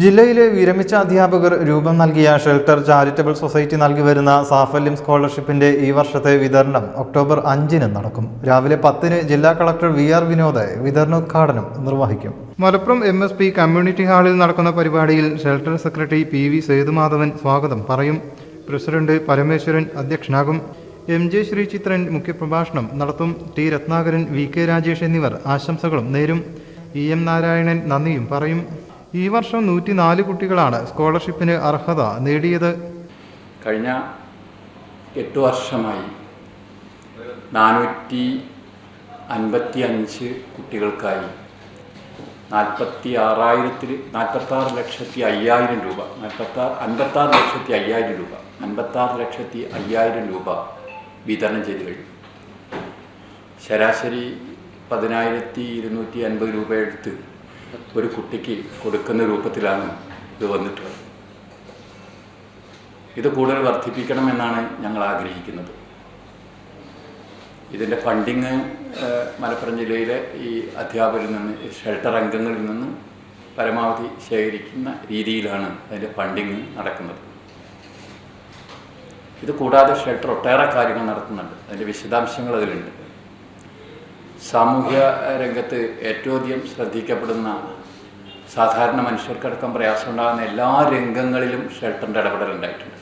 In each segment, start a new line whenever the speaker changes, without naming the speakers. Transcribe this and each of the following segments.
ജില്ലയിലെ വിരമിച്ച അധ്യാപകർ രൂപം നൽകിയ ഷെൽട്ടർ ചാരിറ്റബിൾ സൊസൈറ്റി നൽകി വരുന്ന സാഫല്യം സ്കോളർഷിപ്പിന്റെ ഈ വർഷത്തെ വിതരണം ഒക്ടോബർ അഞ്ചിന് നടക്കും. രാവിലെ പത്തിന് ജില്ലാ കളക്ടർ വി ആർ വിനോദ് വിതരണോദ്ഘാടനം നിർവഹിക്കും. Malappuram M S P community ഹാളിൽ നടക്കുന്ന പരിപാടിയിൽ shelter secretary P V Sethumadhavan സ്വാഗതം പറയും. പ്രസിഡന്റ് പരമേശ്വരൻ അധ്യക്ഷനാകും. എം ജെ ശ്രീചിത്രൻ മുഖ്യപ്രഭാഷണം നടത്തും. T Ratnakaran V K Rajesh എന്നിവർ ആശംസകളും നേരും. ഇ എം നാരായണൻ നന്ദിയും പറയും. ഈ വർഷം നൂറ്റിനാല് കുട്ടികളാണ് സ്കോളർഷിപ്പിന് അർഹത നേടിയത്.
കഴിഞ്ഞ എട്ട് വർഷമായി നാനൂറ്റി അൻപത്തി അഞ്ച് കുട്ടികൾക്കായി നാൽപ്പത്തി ആറായിരത്തിൽ നാൽപ്പത്താറ് ലക്ഷത്തി അയ്യായിരം രൂപ നാൽപ്പത്താറ് അൻപത്താറ് ലക്ഷത്തി അയ്യായിരം രൂപ അൻപത്താറ് ലക്ഷത്തി അയ്യായിരം രൂപ വിതരണം ചെയ്ത് കഴിഞ്ഞു. ശരാശരി പതിനായിരത്തി ഇരുന്നൂറ്റി അൻപത് രൂപ എടുത്ത് ഒരു കുട്ടിക്ക് കൊടുക്കുന്ന രൂപത്തിലാണ് ഇത് വന്നിട്ടുള്ളത്. ഇത് കൂടുതൽ വർദ്ധിപ്പിക്കണമെന്നാണ് ഞങ്ങൾ ആഗ്രഹിക്കുന്നത്. ഇതിന്റെ ഫണ്ടിങ് മലപ്പുറം ജില്ലയിലെ ഈ അധ്യാപകരിൽ നിന്ന് ഷെൽട്ടർ അംഗങ്ങളിൽ നിന്ന് പരമാവധി ശേഖരിക്കുന്ന രീതിയിലാണ് അതിന്റെ ഫണ്ടിങ് നടക്കുന്നത്. ഇത് കൂടാതെ ഷെൽട്ടർ ഒട്ടേറെ കാര്യങ്ങൾ നടത്തുന്നുണ്ട്. അതിന്റെ വിശദാംശങ്ങൾ അതിലുണ്ട്. സാമൂഹ്യ രംഗത്ത് ഏറ്റവും അധികം ശ്രദ്ധിക്കപ്പെടുന്ന സാധാരണ മനുഷ്യർക്കടക്കം പ്രയാസമുണ്ടാകുന്ന എല്ലാ രംഗങ്ങളിലും ഷെൽട്ടറിന്റെ ഇടപെടലുണ്ടായിട്ടുണ്ട്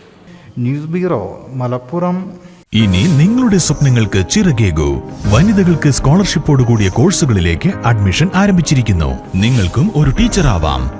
ന്യൂസ് ബ്യൂറോ മലപ്പുറം.
ഇനി നിങ്ങളുടെ സ്വപ്നങ്ങൾക്ക് ചിറകേകൂ. വനിതകൾക്ക് സ്കോളർഷിപ്പോട് കൂടിയ കോഴ്സുകളിലേക്ക് അഡ്മിഷൻ ആരംഭിച്ചിരിക്കുന്നു. നിങ്ങൾക്കും ഒരു ടീച്ചർ ആവാം